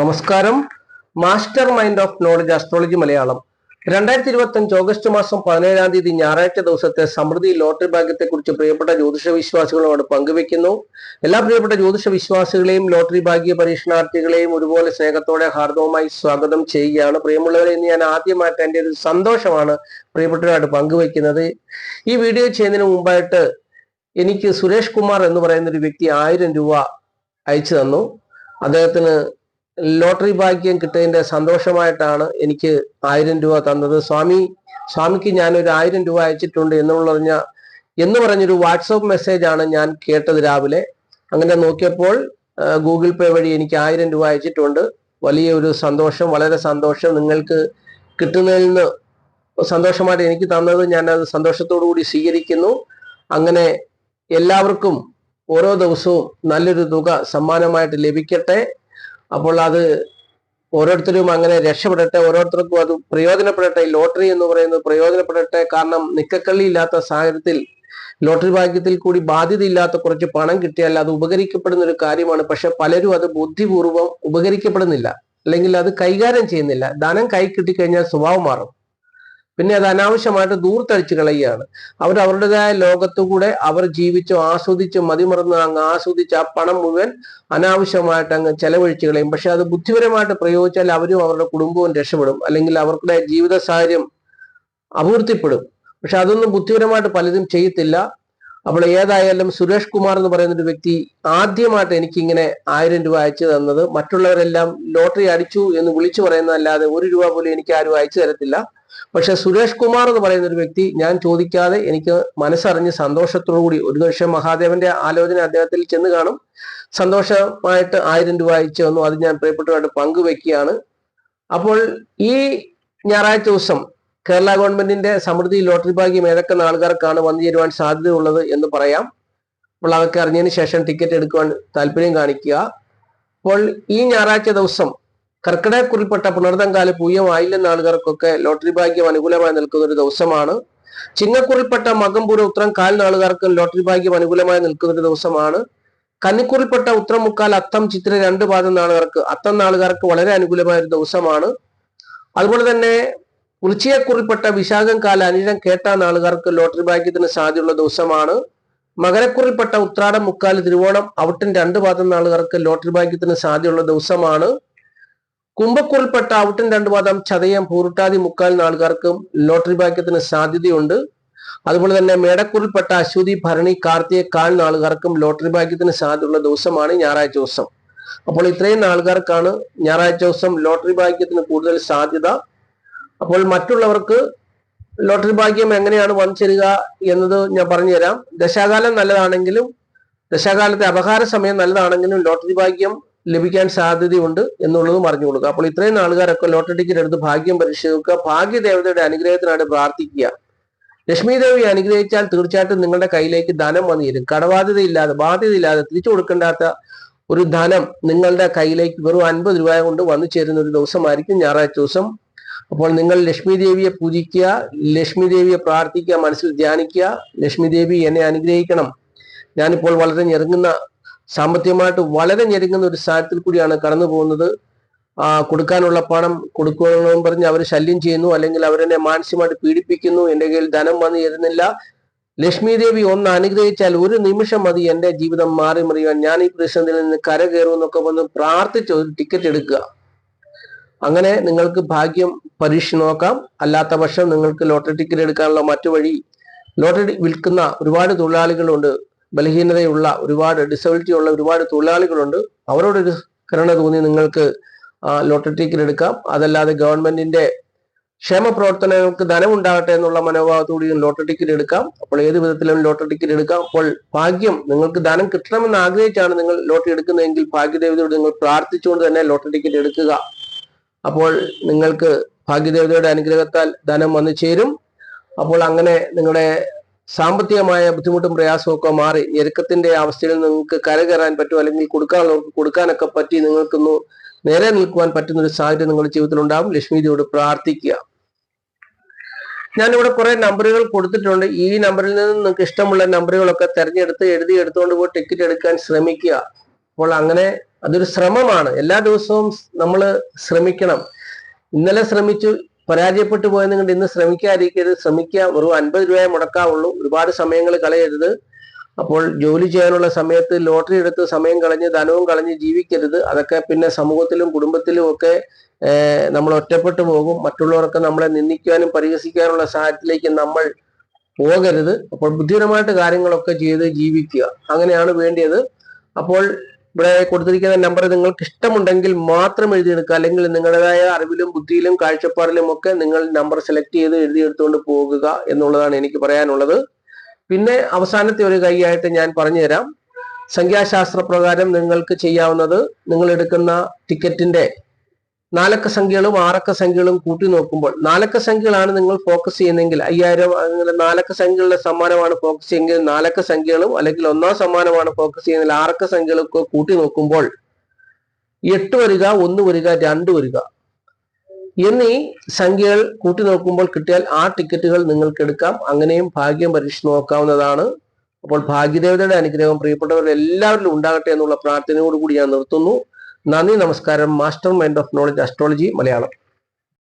നമസ്കാരം. Master mind of knowledge astrology Malayalam. രണ്ടായിരത്തി ഇരുപത്തി അഞ്ച് ഓഗസ്റ്റ് മാസം പതിനേഴാം തീയതി ഞായറാഴ്ച ദിവസത്തെ സമൃദ്ധി ലോട്ടറി ഭാഗ്യത്തെക്കുറിച്ച് പ്രിയപ്പെട്ട ജ്യോതിഷ വിശ്വാസികളോട് പങ്കുവെക്കുന്നു. എല്ലാ പ്രിയപ്പെട്ട ജ്യോതിഷ വിശ്വാസികളെയും ലോട്ടറി ഭാഗ്യ പരീക്ഷണാർത്ഥികളെയും ഒരുപോലെ സ്നേഹത്തോടെ ഹാർദവുമായി സ്വാഗതം ചെയ്യുകയാണ്. പ്രിയമുള്ളവരെ ഇന്ന് ഞാൻ ആദ്യമായിട്ട് എന്റെ ഒരു സന്തോഷമാണ് പ്രിയപ്പെട്ടവരായിട്ട് പങ്കുവെക്കുന്നത്. ഈ വീഡിയോ ചെയ്യുന്നതിന് മുമ്പായിട്ട് എനിക്ക് സുരേഷ് കുമാർ എന്ന് പറയുന്ന ഒരു വ്യക്തി ആയിരം രൂപ അയച്ചു തന്നു. അദ്ദേഹത്തിന് ലോട്ടറി ഭാഗ്യം കിട്ടിയതിന്റെ സന്തോഷമായിട്ടാണ് എനിക്ക് ആയിരം രൂപ തന്നത്. സ്വാമി സ്വാമിക്ക് ഞാൻ ഒരു ആയിരം രൂപ അയച്ചിട്ടുണ്ട് എന്ന് പറഞ്ഞ എന്ന് പറഞ്ഞൊരു വാട്സപ്പ് മെസ്സേജ് ആണ് ഞാൻ കേട്ടത് രാവിലെ. അങ്ങനെ നോക്കിയപ്പോൾ ഗൂഗിൾ പേ വഴി എനിക്ക് ആയിരം രൂപ അയച്ചിട്ടുണ്ട്. വലിയ ഒരു സന്തോഷം വളരെ സന്തോഷം നിങ്ങൾക്ക് കിട്ടുന്നതിൽ നിന്ന് സന്തോഷമായിട്ട് എനിക്ക് തന്നത്. ഞാൻ അത് സന്തോഷത്തോടു കൂടി സ്വീകരിക്കുന്നു. അങ്ങനെ എല്ലാവർക്കും ഓരോ ദിവസവും നല്ലൊരു തുക സമ്മാനമായിട്ട് ലഭിക്കട്ടെ. അപ്പോൾ അത് ഓരോരുത്തരും അങ്ങനെ രക്ഷപ്പെടട്ടെ ഓരോരുത്തർക്കും അത് പ്രയോജനപ്പെടട്ടെ. ഈ ലോട്ടറി എന്ന് പറയുന്നത് പ്രയോജനപ്പെടട്ടെ. കാരണം നിക്കക്കള്ളി ഇല്ലാത്ത സാഹചര്യത്തിൽ ലോട്ടറി ഭാഗ്യത്തിൽ കൂടി ബാധ്യതയില്ലാത്ത കുറച്ച് പണം കിട്ടിയാൽ അത് ഉപകരിക്കപ്പെടുന്ന ഒരു കാര്യമാണ്. പക്ഷെ പലരും അത് ബുദ്ധിപൂർവം ഉപകരിക്കപ്പെടുന്നില്ല. അല്ലെങ്കിൽ അത് കൈകാര്യം ചെയ്യുന്നില്ല. ധനം കൈ കിട്ടിക്കഴിഞ്ഞാൽ സ്വഭാവം മാറും. പിന്നെ അത് അനാവശ്യമായിട്ട് ദൂർത്തടിച്ച് കളയുകയാണ്. അവർ അവരുടേതായ ലോകത്തുകൂടെ അവർ ജീവിച്ചു ആസ്വദിച്ച് മതിമറന്ന് അങ്ങ് ആസ്വദിച്ച് ആ പണം മുഴുവൻ അനാവശ്യമായിട്ട് അങ്ങ് ചെലവഴിച്ച് കളയും. പക്ഷെ അത് ബുദ്ധിപരമായിട്ട് പ്രയോഗിച്ചാൽ അവരും അവരുടെ കുടുംബവും രക്ഷപ്പെടും. അല്ലെങ്കിൽ അവരുടെ ജീവിത സാഹചര്യം അപൂർത്തിപ്പെടും പക്ഷെ അതൊന്നും ബുദ്ധിപരമായിട്ട് പലതും ചെയ്യത്തില്ല. അപ്പോൾ ഏതായാലും സുരേഷ് കുമാർ എന്ന് പറയുന്ന ഒരു വ്യക്തി ആദ്യമായിട്ട് എനിക്ക് ഇങ്ങനെ ആയിരം രൂപ അയച്ചു തന്നത്. മറ്റുള്ളവരെല്ലാം ലോട്ടറി അടിച്ചു എന്ന് വിളിച്ചു പറയുന്നതല്ലാതെ ഒരു രൂപ പോലും എനിക്ക് ആരും അയച്ചു തരത്തില്ല. പക്ഷെ സുരേഷ് കുമാർ എന്ന് പറയുന്ന ഒരു വ്യക്തി ഞാൻ ചോദിക്കാതെ എനിക്ക് മനസ്സറിഞ്ഞ് സന്തോഷത്തോടു കൂടി ഒരു പക്ഷേ മഹാദേവന്റെ ആലോചന അദ്ദേഹത്തിൽ ചെന്ന് കാണും. സന്തോഷമായിട്ട് ആയിരം രൂപ അയച്ചു തന്നു. അത് ഞാൻ പ്രിയപ്പെട്ടവരായിട്ട് പങ്കുവെക്കുകയാണ്. അപ്പോൾ ഈ ഞായറാഴ്ച ദിവസം കേരള ഗവൺമെന്റിന്റെ സമൃദ്ധി ലോട്ടറി ഭാഗ്യം ഏതൊക്കെ ആൾക്കാർക്കാണ് വന്നു ചേരുവാൻ സാധ്യതയുള്ളത് എന്ന് പറയാം. അപ്പോൾ അതൊക്കെ അറിഞ്ഞതിന് ശേഷം ടിക്കറ്റ് എടുക്കുവാൻ താല്പര്യം കാണിക്കുക. അപ്പോൾ ഈ ഞായറാഴ്ച ദിവസം കർക്കിടകക്കുറിൽപ്പെട്ട പുണർതങ്കാല പൂയം ആയില്ലെന്ന ആളുകാർക്കൊക്കെ ലോട്ടറി ഭാഗ്യം അനുകൂലമായി നിൽക്കുന്ന ഒരു ദിവസമാണ്. ചിങ്ങക്കുറിൽപ്പെട്ട മകംപൂര ഉത്രം കാൽ നാളുകാർക്കും ലോട്ടറി ഭാഗ്യം അനുകൂലമായി നിൽക്കുന്ന ഒരു ദിവസമാണ്. കന്നിക്കുറിൽപ്പെട്ട ഉത്രം മുക്കാൽ അത്തം ചിത്ര രണ്ട് പാദം നാളുകാർക്ക് അത്തം നാളുകാർക്ക് വളരെ അനുകൂലമായ ഒരു ദിവസമാണ്. അതുപോലെ തന്നെ വൃശ്ചികക്കുറിൽപ്പെട്ട വിശാഖം കാല അനിഴം കേട്ട നാളുകാർക്ക് ലോട്ടറി ഭാഗ്യത്തിന് സാധ്യതയുള്ള ദിവസമാണ്. മകരക്കുറിൽപ്പെട്ട ഉത്രാടം മുക്കാൽ തിരുവോണം ഔട്ടൻ രണ്ട് പാദം നാളുകാർക്ക് ലോട്ടറി ഭാഗ്യത്തിന് സാധ്യതയുള്ള ദിവസമാണ്. കുംഭക്കുറിൽപ്പെട്ട ഔട്ടൻ രണ്ട് പാദം ചതയം പൂരുട്ടാതി മുക്കാൽ നാളുകാർക്കും ലോട്ടറി ഭാഗ്യത്തിന് സാധ്യതയുണ്ട്. അതുപോലെ തന്നെ മേടക്കുറിൽപ്പെട്ട അശ്വതി ഭരണി കാർത്തിക കാൽ നാളുകാർക്കും ലോട്ടറി ഭാഗ്യത്തിന് സാധ്യതയുള്ള ദിവസമാണ് ഞായറാഴ്ച ദിവസം. അപ്പോൾ ഇത്രയും നാളുകാർക്കാണ് ഞായറാഴ്ച ദിവസം ലോട്ടറി ഭാഗ്യത്തിന് കൂടുതൽ സാധ്യത. അപ്പോൾ മറ്റുള്ളവർക്ക് ലോട്ടറി ഭാഗ്യം എങ്ങനെയാണ് വന്നുചേരുക എന്നത് ഞാൻ പറഞ്ഞുതരാം. ദശാകാലം നല്ലതാണെങ്കിലും ദശാകാലത്തെ അപഹാര സമയം നല്ലതാണെങ്കിലും ലോട്ടറി ഭാഗ്യം ലഭിക്കാൻ സാധ്യതയുണ്ട് എന്നുള്ളതും അറിഞ്ഞു കൊടുക്കുക. അപ്പോൾ ഇത്രയും ആൾക്കാരൊക്കെ ലോട്ടറി ടിക്കറ്റ് എടുത്ത് ഭാഗ്യം പരിശോധിക്കുക. ഭാഗ്യദേവതയുടെ അനുഗ്രഹത്തിനായിട്ട് പ്രാർത്ഥിക്കുക. ലക്ഷ്മി ദേവി അനുഗ്രഹിച്ചാൽ തീർച്ചയായിട്ടും നിങ്ങളുടെ കയ്യിലേക്ക് ധനം വന്നിരും കടബാധ്യതയില്ലാതെ ബാധ്യതയില്ലാതെ തിരിച്ചു കൊടുക്കേണ്ടാത്ത ഒരു ധനം നിങ്ങളുടെ കയ്യിലേക്ക് വെറും അൻപത് രൂപ കൊണ്ട് വന്നു ചേരുന്ന ഒരു ദിവസമായിരിക്കും ഞായറാഴ്ച ദിവസം. അപ്പോൾ നിങ്ങൾ ലക്ഷ്മി ദേവിയെ പൂജിക്കുക ലക്ഷ്മി ദേവിയെ പ്രാർത്ഥിക്കുക മനസ്സിൽ ധ്യാനിക്കുക. ലക്ഷ്മി ദേവി എന്നെ അനുഗ്രഹിക്കണം. ഞാനിപ്പോൾ വളരെ ഞെരുങ്ങുന്ന സാമ്പത്തികമായിട്ട് വളരെ ഞെരുങ്ങുന്ന ഒരു സാഹചര്യത്തിൽ കൂടിയാണ് കടന്നു പോകുന്നത്. കൊടുക്കാനുള്ള പണം കൊടുക്കണമെന്ന് പറഞ്ഞ് അവർ ശല്യം ചെയ്യുന്നു. അല്ലെങ്കിൽ അവരെന്നെ മാനസികമായിട്ട് പീഡിപ്പിക്കുന്നു. എന്റെ കയ്യിൽ ധനം വന്നു ചേരുന്നില്ല. ലക്ഷ്മി ദേവി ഒന്ന് അനുഗ്രഹിച്ചാൽ ഒരു നിമിഷം മതി എന്റെ ജീവിതം മാറി മറിയാൻ ഞാൻ ഈ പ്രതിസന്ധിയിൽ നിന്ന് കരകയറുമെന്നൊക്കെ വന്ന് പ്രാർത്ഥിച്ച് ഒരു ടിക്കറ്റ് എടുക്കുക. അങ്ങനെ നിങ്ങൾക്ക് ഭാഗ്യം പരീക്ഷ നോക്കാം. അല്ലാത്ത പക്ഷം നിങ്ങൾക്ക് ലോട്ടറി ടിക്കറ്റ് എടുക്കാനുള്ള മറ്റു വഴി ലോട്ടറി വിൽക്കുന്ന ഒരുപാട് തൊഴിലാളികളുണ്ട്. ബലഹീനതയുള്ള ഒരുപാട് ഡിസബിലിറ്റി ഉള്ള ഒരുപാട് തൊഴിലാളികളുണ്ട്. അവരോടൊരു കരുണ തോന്നി നിങ്ങൾക്ക് ലോട്ടറി ടിക്കറ്റ് എടുക്കാം. അതല്ലാതെ ഗവൺമെന്റിന്റെ ക്ഷേമ പ്രവർത്തനങ്ങൾക്ക് ധനം ഉണ്ടാകട്ടെ എന്നുള്ള മനോഭാവത്തോടെയും ലോട്ടറി ടിക്കറ്റ് എടുക്കാം. അപ്പോൾ ഏത് വിധത്തിലും ലോട്ടറി ടിക്കറ്റ് എടുക്കാം. അപ്പോൾ ഭാഗ്യം നിങ്ങൾക്ക് ധനം കിട്ടണമെന്ന് ആഗ്രഹിച്ചാണ് നിങ്ങൾ ലോട്ടറി എടുക്കുന്നതെങ്കിൽ ഭാഗ്യദേവതയോട് നിങ്ങൾ പ്രാർത്ഥിച്ചുകൊണ്ട് തന്നെ ലോട്ടറി ടിക്കറ്റ് എടുക്കുക. അപ്പോൾ നിങ്ങൾക്ക് ഭാഗ്യദേവതയുടെ അനുഗ്രഹത്താൽ ധനം വന്നു ചേരും. അപ്പോൾ അങ്ങനെ നിങ്ങളുടെ സാമ്പത്തികമായ ബുദ്ധിമുട്ടും പ്രയാസമൊക്കെ മാറി ഞെരുക്കത്തിന്റെ അവസ്ഥയിൽ നിങ്ങൾക്ക് കരകയറാൻ പറ്റും അല്ലെങ്കിൽ കൊടുക്കാനുള്ളവർക്ക് കൊടുക്കാനൊക്കെ പറ്റി നിങ്ങൾക്കൊന്ന് നേരെ നിൽക്കുവാൻ പറ്റുന്ന ഒരു സാഹചര്യം നിങ്ങളുടെ ജീവിതത്തിൽ ഉണ്ടാവും ലക്ഷ്മിജിയോട് പ്രാർത്ഥിക്കുക. ഞാനിവിടെ കുറെ നമ്പറുകൾ കൊടുത്തിട്ടുണ്ട്. ഈ നമ്പറിൽ നിന്ന് നിങ്ങൾക്ക് ഇഷ്ടമുള്ള നമ്പറുകളൊക്കെ തെരഞ്ഞെടുത്ത് എഴുതി എടുത്തുകൊണ്ട് പോയി ടിക്കറ്റ് എടുക്കാൻ ശ്രമിക്കുക. അപ്പോൾ അങ്ങനെ അതൊരു ശ്രമമാണ്. എല്ലാ ദിവസവും നമ്മൾ ശ്രമിക്കണം. ഇന്നലെ ശ്രമിച്ചു പരാജയപ്പെട്ടു പോയത് കൊണ്ട് ഇന്ന് ശ്രമിക്കാതിരിക്കരുത് ശ്രമിക്കുക. വെറും അൻപത് രൂപയെ മുടക്കാവുള്ളൂ. ഒരുപാട് സമയങ്ങൾ കളയരുത്. അപ്പോൾ ജോലി ചെയ്യാനുള്ള സമയത്ത് ലോട്ടറി എടുത്ത് സമയം കളഞ്ഞ് ധനവും കളഞ്ഞ് ജീവിക്കരുത്. അതൊക്കെ പിന്നെ സമൂഹത്തിലും കുടുംബത്തിലും ഒക്കെ നമ്മൾ ഒറ്റപ്പെട്ടു പോകും. മറ്റുള്ളവർക്ക് നമ്മളെ നിന്ദിക്കാനും പരിഹസിക്കാനുള്ള സാഹചര്യത്തിലേക്ക് നമ്മൾ പോകരുത്. അപ്പോൾ ബുദ്ധിപരമായിട്ട് കാര്യങ്ങളൊക്കെ ചെയ്ത് ജീവിക്കുക. അങ്ങനെയാണ് വേണ്ടിയത്. അപ്പോൾ ഇവിടെ കൊടുത്തിരിക്കുന്ന നമ്പർ നിങ്ങൾക്ക് ഇഷ്ടമുണ്ടെങ്കിൽ മാത്രം എഴുതിയെടുക്കുക അല്ലെങ്കിൽ നിങ്ങളുടേതായ അറിവിലും ബുദ്ധിയിലും കാഴ്ചപ്പാടിലും ഒക്കെ നിങ്ങൾ നമ്പർ സെലക്ട് ചെയ്ത് എഴുതിയെടുത്തുകൊണ്ട് പോകുക എന്നുള്ളതാണ് എനിക്ക് പറയാനുള്ളത്. പിന്നെ അവസാനത്തെ ഒരു കൈയായിട്ട് ഞാൻ പറഞ്ഞുതരാം. സംഖ്യാശാസ്ത്ര പ്രകാരം നിങ്ങൾക്ക് ചെയ്യാവുന്നത് നിങ്ങൾ എടുക്കുന്ന ടിക്കറ്റിന്റെ നാലക്ക സംഖ്യകളും ആറക്ക സംഖ്യകളും കൂട്ടി നോക്കുമ്പോൾ നാലക്ക സംഖ്യകളാണ് നിങ്ങൾ ഫോക്കസ് ചെയ്യുന്നതെങ്കിൽ അയ്യായിരം നാലക്ക സംഖ്യകളുടെ സമ്മാനമാണ് ഫോക്കസ് ചെയ്യുന്നത്. നാലക്ക സംഖ്യകളും അല്ലെങ്കിൽ ഒന്നാം സമ്മാനമാണ് ഫോക്കസ് ചെയ്യുന്നതിൽ ആറക്ക സംഖ്യകളൊക്കെ കൂട്ടി നോക്കുമ്പോൾ എട്ട് വരിക ഒന്ന് വരിക രണ്ട് വരിക. എന്നീ സംഖ്യകൾ കൂട്ടി നോക്കുമ്പോൾ കിട്ടിയാൽ ആ ടിക്കറ്റുകൾ നിങ്ങൾക്ക് എടുക്കാം. അങ്ങനെയും ഭാഗ്യം പരീക്ഷിച്ച് നോക്കാവുന്നതാണ്. അപ്പോൾ ഭാഗ്യദേവതയുടെ അനുഗ്രഹം പ്രിയപ്പെട്ടവർ എല്ലാവരിലും ഉണ്ടാകട്ടെ എന്നുള്ള പ്രാർത്ഥനയോടുകൂടി ഞാൻ നിർത്തുന്നു. നന്ദി നമസ്കാരം. Master mind of knowledge astrology Malayalam.